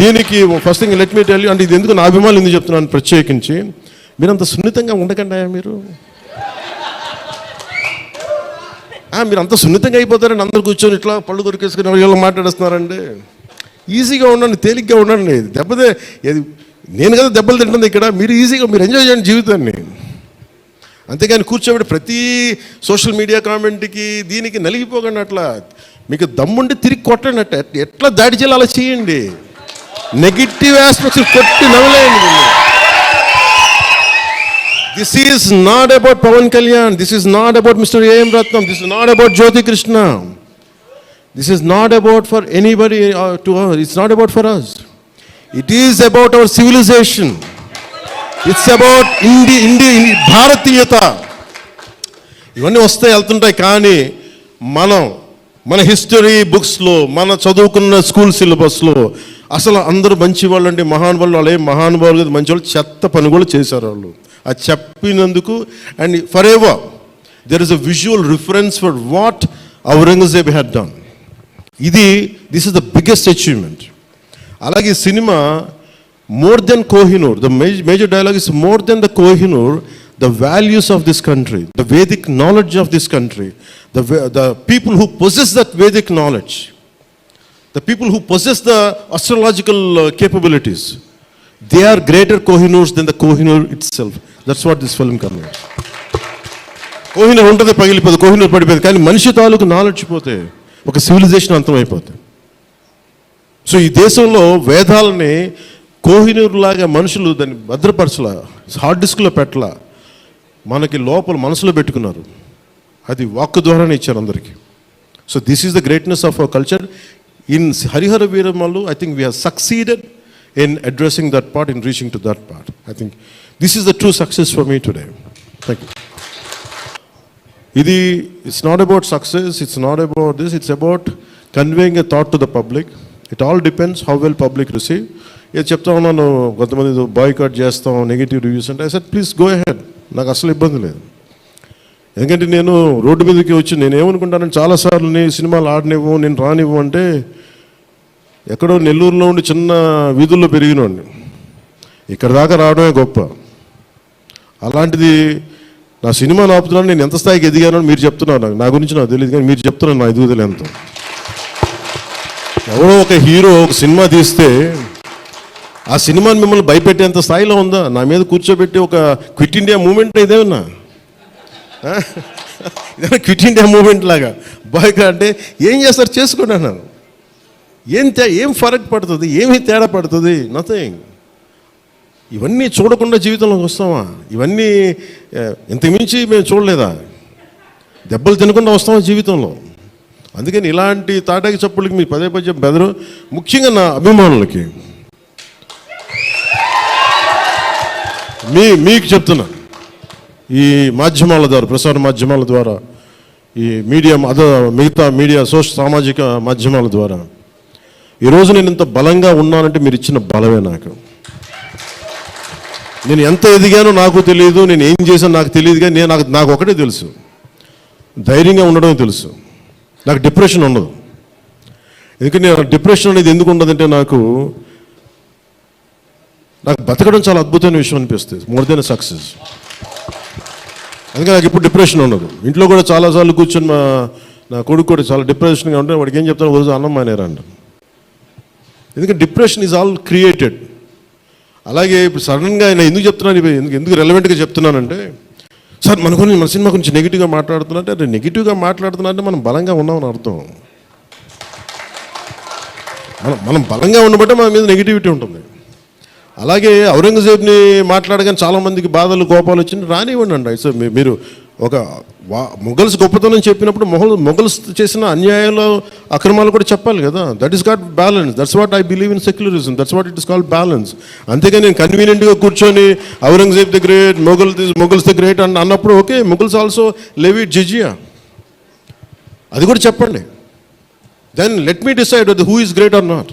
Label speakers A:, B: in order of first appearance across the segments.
A: దీనికి first thing let me tell అంటే ఇది ఎందుకు నా అభిమానులు ఎందుకు చెప్తున్నాను ప్రత్యేకించి మీరంత సున్నితంగా ఉండకండి మీరు. మీరు అంత సున్నితంగా అయిపోతారండి అందరు కూర్చొని ఇట్లా పళ్ళు దొరికేసుకుని వీళ్ళు మాట్లాడేస్తున్నారండి. ఈజీగా ఉండండి తేలిగ్గా ఉండండి. దెబ్బతే ఏది నేను కదా దెబ్బలు తింటుంది ఇక్కడ మీరు ఈజీగా మీరు ఎంజాయ్ చేయండి జీవితాన్ని. అంతేగాని కూర్చోబెట్టి ప్రతి సోషల్ మీడియా కామెంట్కి దీనికి నలిగిపోకండి అట్లా. మీకు దమ్ముండి తిరిగి కొట్టండి అట్ట. ఎట్లా దాడి చేయాలి అలా చేయండి. నెగిటివ్ ఆస్పెక్ట్స్ కొట్టి నవ్వలేయండి this is not about Pawan Kalyan this is not about mister A M Ratnam this is not about Jyothi Krishna this is not about for anybody to it's not about for us it is about our civilization it's about ఇండి ఇండి భారతీయత ఇవన్నీ వస్తాయి వెళ్తుంటాయి కానీ మనం మన history బుక్స్లో మన చదువుకున్న స్కూల్ సిలబస్లో అసలు అందరూ మంచి వాళ్ళు అంటే మహానుభావులు వాళ్ళు ఏం మహానుభావులు మంచి వాళ్ళు చెత్త పని కూడా చేశారు వాళ్ళు. అది చెప్పినందుకు and forever there is a visual reference for what Aurangzeb had done ఇది this is the biggest achievement అలాగే cinema more than Kohinoor the major dialogue is more than the Kohinoor the values of this country the Vedic knowledge of this country the the people who possess that Vedic knowledge the people who possess the astrological capabilities they are greater Kohinoors than the Kohinoor it self that's what this film conveys Kohinoor ఉంటుంది పగిలిపోదు కోహినూర్ పడిపోతుంది కానీ మనిషి తాలూకు knowledge పోతే ఒక civilisation అంతమైపోతుంది so ఈ దేశంలో వేదాలని కోహినూరు లాగా మనుషులు దాన్ని భద్రపరచలా హార్డ్ డిస్క్లో పెట్టలా మనకి లోపల మనసులో పెట్టుకున్నారు. అది వాక్ ద్వారానే ఇచ్చారు అందరికీ. So this is the greatness of our culture in Harihara Veeramallu I think we have succeeded in addressing that part in reaching to that part I think this is the true success for me today thank you ఇది it's not about success it's not about this it's about conveying a thought to the public it all depends how well public receive ఇది చెప్తా ఉన్నాను కొంతమంది boycott చేస్తాం negative reviews అంటే sir please go ahead నాకు అసలు ఇబ్బంది లేదు. ఎందుకంటే నేను రోడ్డు మీదకి వచ్చి నేను ఏమనుకుంటానంటే చాలాసార్లు నేను సినిమాలు ఆడనివ్వు నేను రానివ్వు అంటే ఎక్కడో నెల్లూరులో ఉండి చిన్న వీధుల్లో పెరిగినోడిని. ఇక్కడ దాకా రావడమే గొప్ప. అలాంటిది నా సినిమా ఆపుతున్నాను నేను ఎంత స్థాయికి ఎదిగానో మీరు చెప్తున్నారు నాకు. నా గురించి నాకు తెలియదు కానీ మీరు చెప్తున్నారు నా ఎదుగుదల ఎంత ఎవరో ఒక హీరో ఒక సినిమా తీస్తే ఆ సినిమాని మిమ్మల్ని భయపెట్టేంత స్థాయిలో ఉందా? నా మీద కూర్చోబెట్టి ఒక క్విట్ ఇండియా మూమెంట్ ఇదేమన్నా ఇదేమన్నా క్విట్ ఇండియా మూమెంట్ లాగా. బాయ్గా అంటే ఏం చేస్తారు? చేసుకోండి అన్నాను ఏం తే ఏం ఫరక్ పడుతుంది? ఏమి తేడా పడుతుంది? నథింగ్ ఇవన్నీ చూడకుండా జీవితంలోకి వస్తామా? ఇవన్నీ ఇంతకుమించి మేము చూడలేదా? దెబ్బలు తినకుండా వస్తామా జీవితంలో? అందుకని ఇలాంటి తాటాకి చప్పులకి మీ పదే పదే బెదరు. ముఖ్యంగా నా అభిమానులకి. మీ మీకు చెప్తున్నా. ఈ మాధ్యమాల ద్వారా ప్రసార మాధ్యమాల ద్వారా ఈ మీడియా అద మిగతా మీడియా సోష సామాజిక మాధ్యమాల ద్వారా ఈరోజు నేను ఇంత బలంగా ఉన్నానంటే మీరు ఇచ్చిన బలమే నాకు. నేను ఎంత ఎదిగానో నాకు తెలియదు నేను ఏం చేశానో నాకు తెలియదు కానీ నేను నాకు నాకు ఒకటే తెలుసు. ధైర్యంగా ఉండడం తెలుసు. నాకు డిప్రెషన్ ఉండదు. ఎందుకంటే డిప్రెషన్ అనేది ఎందుకు ఉండదంటే నాకు నాకు బతకడం చాలా అద్భుతమైన విషయం అనిపిస్తుంది. మోర్ దెన్ సక్సెస్ అందుకే నాకు ఇప్పుడు డిప్రెషన్ ఉండదు. ఇంట్లో కూడా చాలాసార్లు కూర్చొని మా నా కొడుకు కూడా చాలా డిప్రెషన్గా ఉంటే వాడికి ఏం చెప్తాను రోజు అన్నం మానేరంట ఎందుకంటే డిప్రెషన్ ఈజ్ ఆల్ క్రియేటెడ్ అలాగే ఇప్పుడు సడన్గా ఆయన ఎందుకు చెప్తున్నాను? ఎందుకు ఎందుకు రెలవెంట్గా చెప్తున్నానంటే సార్ మన గురించి మన సినిమా గురించి నెగిటివ్గా మాట్లాడుతున్నట్టే అంటే నెగిటివ్గా మాట్లాడుతున్నాంటే మనం బలంగా ఉన్నామని అర్థం. మనం మనం బలంగా ఉండబట్టే మన మీద నెగిటివిటీ ఉంటుంది. అలాగే ఔరంగజేబ్ని మాట్లాడగానే చాలామందికి బాధలు కోపాలు వచ్చింది. రానివ్వండి అండి సో మీ- మీరు ఒక వా మొఘల్స్ గొప్పతనం చెప్పినప్పుడు మొఘల్ మొఘల్స్ చేసిన అన్యాయాలు అక్రమాలు కూడా చెప్పాలి కదా. That is got balance that's what I believe in secularism that's what it is called balance అంతేగాని నేను కన్వీనియంట్గా కూర్చొని Aurangzeb the great Mughal Mughals the great అని అన్నప్పుడు okay Mughals also levied jizya. అది కూడా చెప్పండి. Then let me decide who is great or not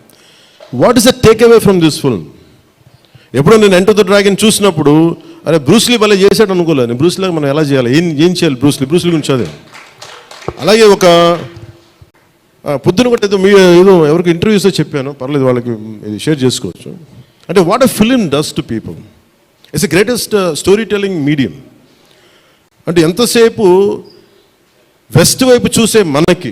A: What is the takeaway from this film ఎప్పుడో నేను ఎంటర్ ద డ్రాగన్ చూసినప్పుడు అరే Bruce Lee వల్ల చేశాడు అనుకోలేదు. బ్రూస్లీ మనం ఎలా చేయాలి? ఏం ఏం చేయాలి బ్రూస్లీ బ్రూస్లీ గురించి అదే అలాగే ఒక పొద్దున కూడా ఏదో మీ ఏదో ఎవరికి ఇంటర్వ్యూస్లో చెప్పాను. పర్లేదు వాళ్ళకి ఇది షేర్ చేసుకోవచ్చు. అంటే what a film does to people it's the greatest storytelling medium అంటే ఎంతసేపు వెస్ట్ వైపు చూసే మనకి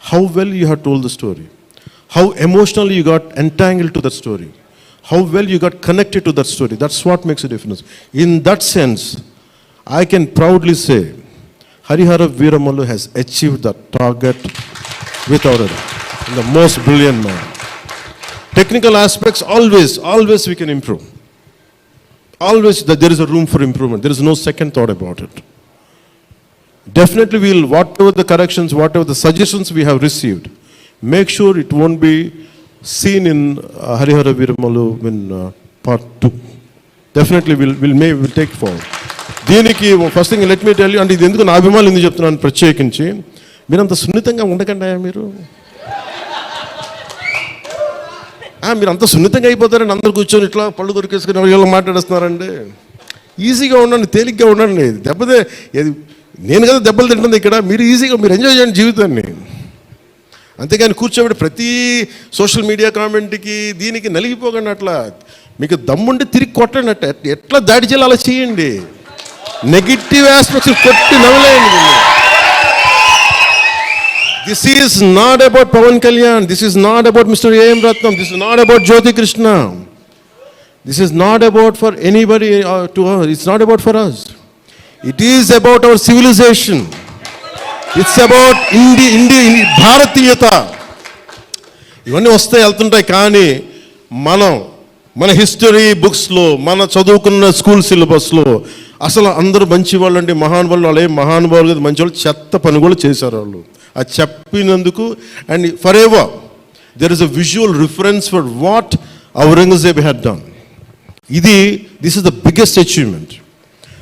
A: How well you have told the story, how emotionally you got entangled to that story, how well you got connected to that story. That's what makes a difference. In that sense, I can proudly say Harihara Veeramallu has achieved that target without doubt. The most brilliant man. Technical aspects, always, always we can improve. Always there is a room for improvement. There is no second thought about it. Definitely we'll, whatever the corrections, whatever the suggestions we have received, make sure it won't be seen in uh, Harihara Viramalu in uh, part two. Definitely we'll, we'll, may, we'll take forward. దీనికి first thing let me tell అంటే ఇది ఎందుకు నా అభిమానులు ఎందుకు చెప్తున్నాను ప్రత్యేకించి మీరు అంత సున్నితంగా ఉండకండి మీరు ఆ, మీరు అంత సున్నితంగా అయిపోతారండి అందరు కూర్చొని ఇట్లా పళ్ళు దొరికేసుకుని వీళ్ళు మాట్లాడేస్తున్నారండి ఈజీగా ఉండండి తేలిగ్గా ఉండండి దెబ్బతే ఏది నేను కదా దెబ్బలు తింటుంది ఇక్కడ. మీరు ఈజీగా మీరు ఎంజాయ్ చేయండి జీవితాన్ని. అంతేగాని కూర్చోబెట్టి ప్రతి సోషల్ మీడియా కామెంట్కి దీనికి నలిగిపోకండి అట్లా. మీకు దమ్ముండి తిరిగి కొట్టండి అట్ట. ఎట్లా దాడి చేయాలి అలా చేయండి. నెగిటివ్ ఆస్పెక్ట్స్ కొట్టి నవ్వలేయండి this is not about Pawan Kalyan this is not about mister A M Ratnam this is not about Jyothi Krishna this is not about for anybody to it's not about for us it is about our civilization it's about ఇండి ఇండి భారతీయత ఇవన్నీ వస్తాయి వెళ్తుంటాయి కానీ మనం మన history బుక్స్లో మన చదువుకున్న స్కూల్ సిలబస్లో అసలు అందరూ మంచి వాళ్ళు అంటే మహానుభావులు వాళ్ళు ఏం మహానుభావులు కదా మంచి వాళ్ళు చెత్త పని కూడా చేశారు వాళ్ళు. అది చెప్పినందుకు and forever there is a visual reference for what Aurangzeb had done ఇది this is the biggest achievement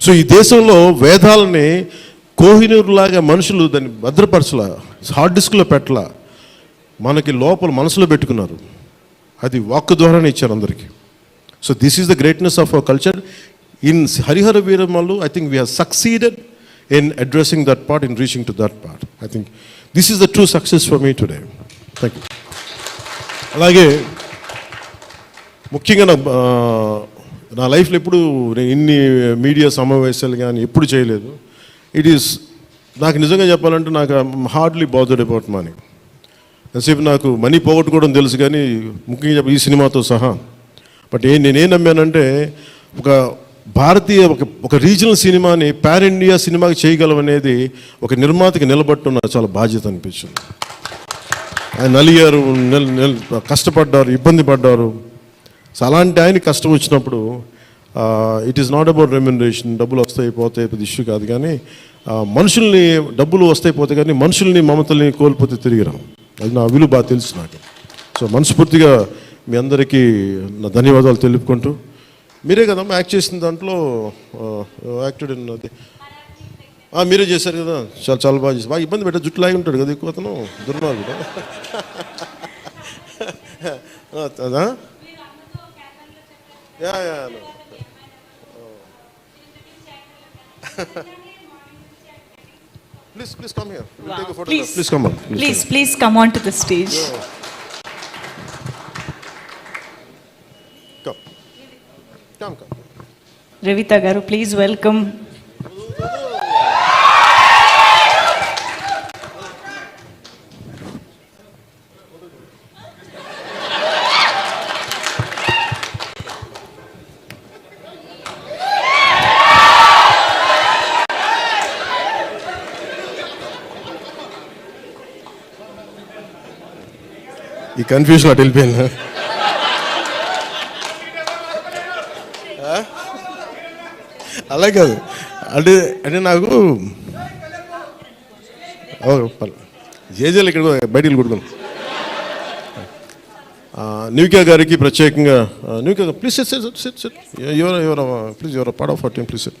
A: so ఈ దేశంలో వేదాలని కోహినూరులాగా మనుషులు దాన్ని భద్రపరచల హార్డ్ డిస్క్లో పెట్టలా. మనకి లోపల మనసులో పెట్టుకున్నారు. అది వాక్ ద్వారానే ఇచ్చారు అందరికీ. So this is the greatness of our culture in Harihara Veeramallu I think we have succeeded in addressing that part in reaching to that part I think this is the true success for me today thank you అలాగే ముఖ్యంగా నా లైఫ్లో ఎప్పుడు నేను ఇన్ని media సమావేశాలు కానీ ఎప్పుడు చేయలేదు. ఇట్ ఈస్ నాకు నిజంగా చెప్పాలంటే నాకు హార్డ్లీ బాదర్డ్ అబౌట్ మనీ ఎంతసేపు నాకు మనీ పోగొట్టుకోవడం తెలుసు కానీ ముఖ్యంగా చెప్ప ఈ సినిమాతో సహా. బట్ ఏ నేనేం నమ్మానంటే ఒక భారతీయ ఒక ఒక రీజనల్ సినిమాని పాన్ ఇండియా సినిమాకి చేయగలమనేది ఒక నిర్మాతకి నిలబట్టున్న చాలా బాధ్యత అనిపించింది. ఆయన నలిగారు నెల కష్టపడ్డారు ఇబ్బంది పడ్డారు. సో అలాంటి ఆయన కష్టం వచ్చినప్పుడు it is not about remuneration డబ్బులు వస్తాయి పోతాయి పెద్ద ఇష్యూ కాదు కానీ మనుషుల్ని డబ్బులు వస్తాయి పోతాయి కానీ మనుషుల్ని మమతల్ని కోల్పోతే తిరిగి రాము అది నా విలువ బాగా తెలుసు నాకు. సో మనస్ఫూర్తిగా మీ అందరికీ నా ధన్యవాదాలు తెలుపుకుంటూ మీరే కదమ్మా యాక్ట్ చేసిన దాంట్లో యాక్టెడ్ ఇన్ అది. మీరే చేశారు కదా. చాలా చాలా బాగా చేసి బాగా ఇబ్బంది పెట్టారు జుట్టు లాగి ఉంటాడు కదా ఎక్కువ అతను. దుర్మార్గుడు. అదా? Yeah yeah. Please, please come here. We'll take a photograph.
B: Please.
A: Please come on.
B: Please, please come on to the stage.
A: Come. Come, come.
B: Revita Garu, please welcome.
A: ఈ కన్ఫ్యూజన్ అటు వెళ్ళిపోయింది అలా కాదు అంటే అంటే నాకు జేజేలు ఇక్కడ బయటికి కొడుకుని న్యూకే గారికి ప్రత్యేకంగా న్యూకే please set set set set your your please your part of our team please set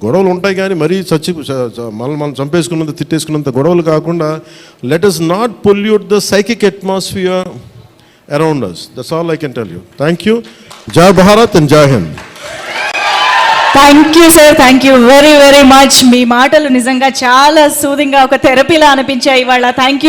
A: గొడవలు ఉంటాయి కానీ మరీ చచ్చి చ- మనం మనం చంపేసుకున్నంత తిట్టేసుకున్నంత గొడవలు కాకుండా let us not pollute the psychic atmosphere around us that's all I can tell you thank you Jai Bharat and Jai Hind
B: thank you sir thank you very very much మీ మాటలు నిజంగా చాలా సూదింగా ఒక థెరపీలా అనిపించాయి ఇవాళ. Thank you